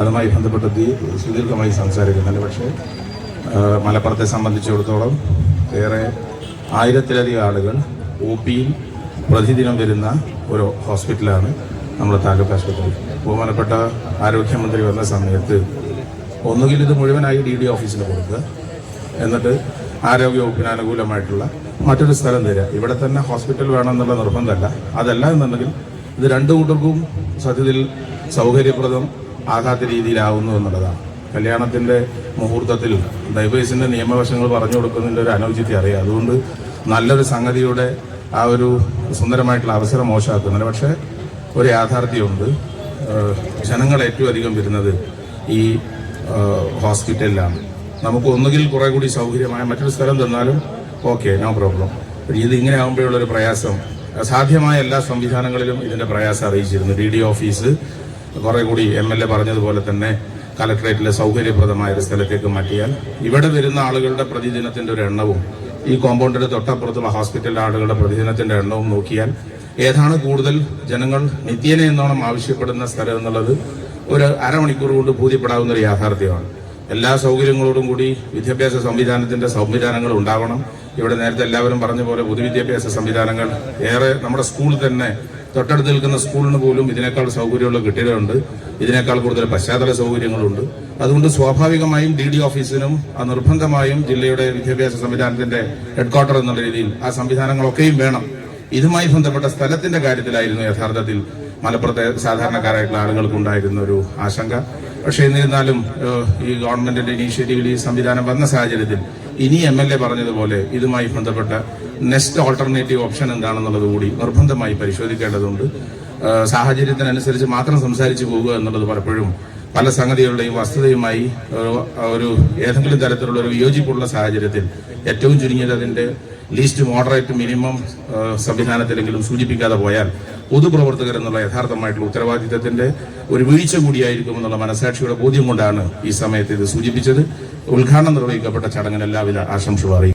അതുമായി ബന്ധപ്പെട്ട് സുദീർഘമായി സംസാരിക്കുന്നുണ്ട്. പക്ഷേ മലപ്പുറത്തെ സംബന്ധിച്ചിടത്തോളം ഏറെ ആയിരത്തിലധികം ആളുകൾ ഒ പിയിൽ പ്രതിദിനം വരുന്ന ഒരു ഹോസ്പിറ്റലാണ് നമ്മുടെ താലൂക്ക് ആശുപത്രി. ബഹുമാനപ്പെട്ട ആരോഗ്യമന്ത്രി വന്ന സമയത്ത് ഒന്നുകിൽ ഇത് മുഴുവനായി ഡി ഡി ഓഫീസിൽ കൊടുക്കുക എന്നിട്ട് ആരോഗ്യ വകുപ്പിന് അനുകൂലമായിട്ടുള്ള മറ്റൊരു സ്ഥലം തരിക. ഇവിടെ തന്നെ ഹോസ്പിറ്റൽ വേണമെന്നുള്ള നിർബന്ധമല്ല. അതല്ല എന്നുണ്ടെങ്കിൽ ഇത് രണ്ടു കൂട്ടർക്കും സത്യത്തിൽ സൗകര്യപ്രദം ആകാത്ത രീതിയിലാവുന്നു എന്നുള്ളതാണ്. കല്യാണത്തിന്റെ മുഹൂർത്തത്തിൽ ഡൈവേഴ്സിന്റെ നിയമവശങ്ങൾ പറഞ്ഞു കൊടുക്കുന്നതിന്റെ ഒരു അനൗചിത്യം അറിയാം. അതുകൊണ്ട് നല്ലൊരു സംഗതിയുടെ ആ ഒരു സുന്ദരമായിട്ടുള്ള അവസരം മോശമാക്കുന്നില്ല. പക്ഷേ ഒരു യാഥാർത്ഥ്യമുണ്ട്. ജനങ്ങൾ ഏറ്റവും അധികം വരുന്നത് ഈ ഹോസ്പിറ്റലിലാണ്. നമുക്ക് ഒന്നുകിൽ കുറെ കൂടി സൗകര്യമായ മറ്റൊരു സ്ഥലം തന്നാലും ഓക്കെ നോ പ്രോബ്ലം. ഇത് ഇങ്ങനെ ആകുമ്പോഴുള്ളൊരു പ്രയാസം സാധ്യമായ എല്ലാ സംവിധാനങ്ങളിലും ഇതിന്റെ പ്രയാസം അറിയിച്ചിരുന്നു. ഡി ഡി ഓഫീസ് കുറെ കൂടി എം എൽ എ പറഞ്ഞതുപോലെ തന്നെ കലക്ടറേറ്റിലെ സൗകര്യപ്രദമായ ഒരു സ്ഥലത്തേക്ക് മാറ്റിയാൽ ഇവിടെ വരുന്ന ആളുകളുടെ പ്രതിദിനത്തിന്റെ ഒരു എണ്ണവും ഈ കോമ്പൗണ്ടിന്റെ തൊട്ടപ്പുറത്തുള്ള ഹോസ്പിറ്റലിലെ ആളുകളുടെ പ്രതിദിനത്തിന്റെ എണ്ണവും നോക്കിയാൽ ഏതാണ് കൂടുതൽ ജനങ്ങൾ നിത്യേന എന്നോണം ആവശ്യപ്പെടുന്ന സ്ഥലം എന്നുള്ളത് ഒരു അരമണിക്കൂർ കൊണ്ട് ബോധ്യപ്പെടാവുന്ന ഒരു യാഥാർത്ഥ്യമാണ്. എല്ലാ സൗകര്യങ്ങളോടും കൂടി വിദ്യാഭ്യാസ സംവിധാനത്തിന്റെ സംവിധാനങ്ങൾ ഉണ്ടാവണം. ഇവിടെ നേരത്തെ എല്ലാവരും പറഞ്ഞ പോലെ പൊതുവിദ്യാഭ്യാസ സംവിധാനങ്ങൾ ഏറെ നമ്മുടെ സ്കൂൾ തന്നെ തൊട്ടടുത്ത് നിൽക്കുന്ന സ്കൂളിന് പോലും ഇതിനേക്കാൾ സൗകര്യമുള്ള കെട്ടിടമുണ്ട് ഇതിനേക്കാൾ കൂടുതൽ പശ്ചാത്തല സൗകര്യങ്ങളുണ്ട്. അതുകൊണ്ട് സ്വാഭാവികമായും ഡി ഡി ഓഫീസിനും നിർബന്ധമായും ജില്ലയുടെ വിദ്യാഭ്യാസ സംവിധാനത്തിന്റെ ഹെഡ്ക്വാർട്ടർ എന്നുള്ള രീതിയിൽ ആ സംവിധാനങ്ങളൊക്കെയും വേണം. ഇതുമായി ബന്ധപ്പെട്ട സ്ഥലത്തിന്റെ കാര്യത്തിലായിരുന്നു യഥാർത്ഥത്തിൽ മലപ്പുറത്തെ സാധാരണക്കാരായിട്ടുള്ള ആളുകൾക്ക് ഉണ്ടായിരുന്ന ഒരു ആശങ്ക. പക്ഷേ എന്നിരുന്നാലും ഈ ഗവൺമെന്റിന്റെ ഇനീഷ്യേറ്റീവിൽ ഈ സംവിധാനം വന്ന സാഹചര്യത്തിൽ ഇനി എം എൽ എ പറഞ്ഞതുപോലെ ഇതുമായി ബന്ധപ്പെട്ട നെക്സ്റ്റ് ഓൾട്ടർനേറ്റീവ് ഓപ്ഷൻ എന്താണെന്നുള്ളത് കൂടി നിർബന്ധമായി പരിശോധിക്കേണ്ടതുണ്ട്. സാഹചര്യത്തിനനുസരിച്ച് മാത്രം സംസാരിച്ചു പോകുക എന്നുള്ളത് പലപ്പോഴും പല സംഗതികളുടെയും വസ്തുതയുമായി ഒരു ഏതെങ്കിലും തരത്തിലുള്ള ഒരു വിയോജിപ്പുള്ള സാഹചര്യത്തിൽ ഏറ്റവും ചുരുങ്ങിയത് അതിന്റെ ലീസ്റ്റ് മോഡറേറ്റ് മിനിമം സംവിധാനത്തിലെങ്കിലും സൂചിപ്പിക്കാതെ പോയാൽ പൊതുപ്രവർത്തകർ എന്നുള്ള യഥാർത്ഥമായിട്ടുള്ള ഉത്തരവാദിത്തത്തിന്റെ ഒരു വീഴ്ച കൂടിയായിരിക്കും എന്നുള്ള മനസാക്ഷിയുടെ ബോധ്യം കൊണ്ടാണ് ഈ സമയത്ത് ഇത് സൂചിപ്പിച്ചത്. ഉദ്ഘാടനം നിർവഹിക്കപ്പെട്ട ചടങ്ങിന് എല്ലാവിധ ആശംസകളും അറിയിക്കും